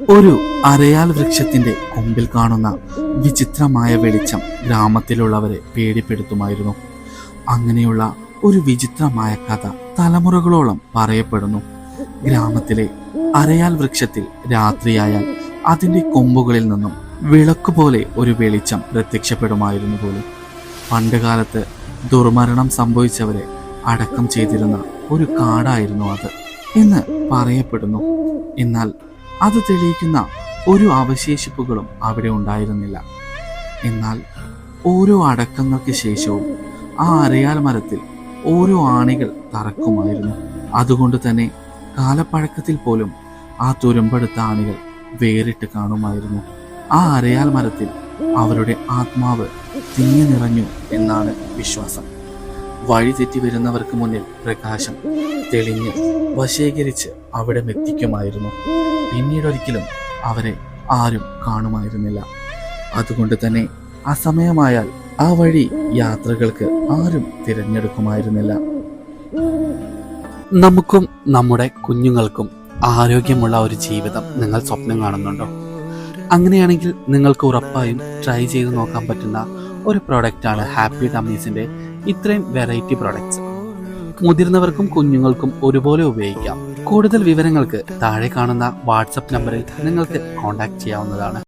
ഒരു അരയാൽ വൃക്ഷത്തിന്റെ കൊമ്പിൽ കാണുന്ന വിചിത്രമായ വെളിച്ചം ഗ്രാമത്തിലുള്ളവരെ പേടിപ്പെടുത്തുമായിരുന്നു. അങ്ങനെയുള്ള ഒരു വിചിത്രമായ കഥ തലമുറകളോളം പറയപ്പെടുന്നു. ഗ്രാമത്തിലെ അരയാൽ വൃക്ഷത്തിൽ രാത്രിയായാൽ അതിന്റെ കൊമ്പുകളിൽ നിന്നും വിളക്ക് പോലെ ഒരു വെളിച്ചം പ്രത്യക്ഷപ്പെടുമായിരുന്നു പോലും. പണ്ടുകാലത്ത് ദുർമരണം സംഭവിച്ചവരെ അടക്കം ചെയ്തിരുന്ന ഒരു കാടായിരുന്നു അത് എന്ന് പറയപ്പെടുന്നു. എന്നാൽ അത് തെളിയിക്കുന്ന ഒരു അവശേഷിപ്പുകളും അവിടെ ഉണ്ടായിരുന്നില്ല. എന്നാൽ ഓരോ അടക്കങ്ങൾക്ക് ശേഷവും ആ അരയാൽ മരത്തിൽ ഓരോ ആണികൾ തറക്കുമായിരുന്നു. അതുകൊണ്ട് തന്നെ കാലപ്പഴക്കത്തിൽ പോലും ആ തുരുമ്പെടുത്ത ആണികൾ വേറിട്ട് കാണുമായിരുന്നു. ആ അരയാൽ മരത്തിൽ അവരുടെ ആത്മാവ് തിങ്ങി നിറഞ്ഞു എന്നാണ് വിശ്വാസം. വഴി തെറ്റി വരുന്നവർക്ക് മുന്നിൽ പ്രകാശം തെളിഞ്ഞ് വശീകരിച്ച് അവിടെ എത്തിക്കുമായിരുന്നു. പിന്നീടൊരിക്കലും അവരെ ആരും കാണുമായിരുന്നില്ല. അതുകൊണ്ട് തന്നെ ആ അസമയമായാൽ ആ വഴി യാത്രകൾക്ക് ആരും തിരഞ്ഞെടുക്കുമായിരുന്നില്ല. നമുക്കും നമ്മുടെ കുഞ്ഞുങ്ങൾക്കും ആരോഗ്യമുള്ള ഒരു ജീവിതം നിങ്ങൾ സ്വപ്നം കാണുന്നുണ്ടോ? അങ്ങനെയാണെങ്കിൽ നിങ്ങൾക്ക് ഉറപ്പായും ട്രൈ ചെയ്ത് നോക്കാൻ പറ്റുന്ന ഒരു പ്രോഡക്റ്റാണ് ഹാപ്പി ടമ്മീസിന്റെ ഇത്രയും വെറൈറ്റി പ്രോഡക്റ്റ്സ് മുതിർന്നവർക്കും കുഞ്ഞുങ്ങൾക്കും ഒരുപോലെ ഉപയോഗിക്കാം. കൂടുതൽ വിവരങ്ങൾക്ക് താഴെ കാണുന്ന വാട്സപ്പ് നമ്പറിൽ നിങ്ങൾക്ക് കോൺടാക്ട് ചെയ്യാവുന്നതാണ്.